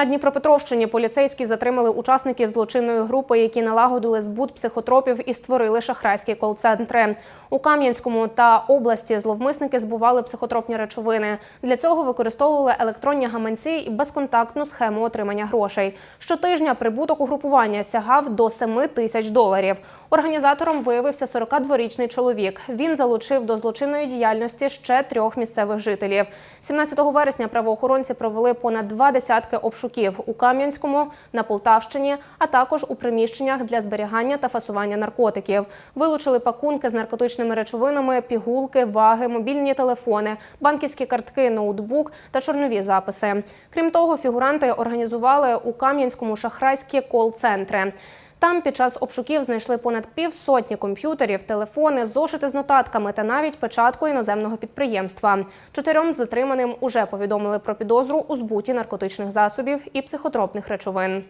На Дніпропетровщині поліцейські затримали учасників злочинної групи, які налагодили збут психотропів і створили шахрайські кол-центри. У Кам'янському та області зловмисники збували психотропні речовини. Для цього використовували електронні гаманці і безконтактну схему отримання грошей. Щотижня прибуток угрупування сягав до 7 тисяч доларів. Організатором виявився 42-річний чоловік. Він залучив до злочинної діяльності ще трьох місцевих жителів. 17 вересня правоохоронці провели понад два десятки обшуків у Кам'янському, на Полтавщині, а також у приміщеннях для зберігання та фасування наркотиків. Вилучили пакунки з наркотичними речовинами, пігулки, ваги, мобільні телефони, банківські картки, ноутбук та чорнові записи. Крім того, фігуранти організували у Кам'янському шахрайські кол-центри. Там під час обшуків знайшли понад півсотні комп'ютерів, телефони, зошити з нотатками та навіть печатку іноземного підприємства. Чотирьом затриманим уже повідомили про підозру у збуті наркотичних засобів і психотропних речовин.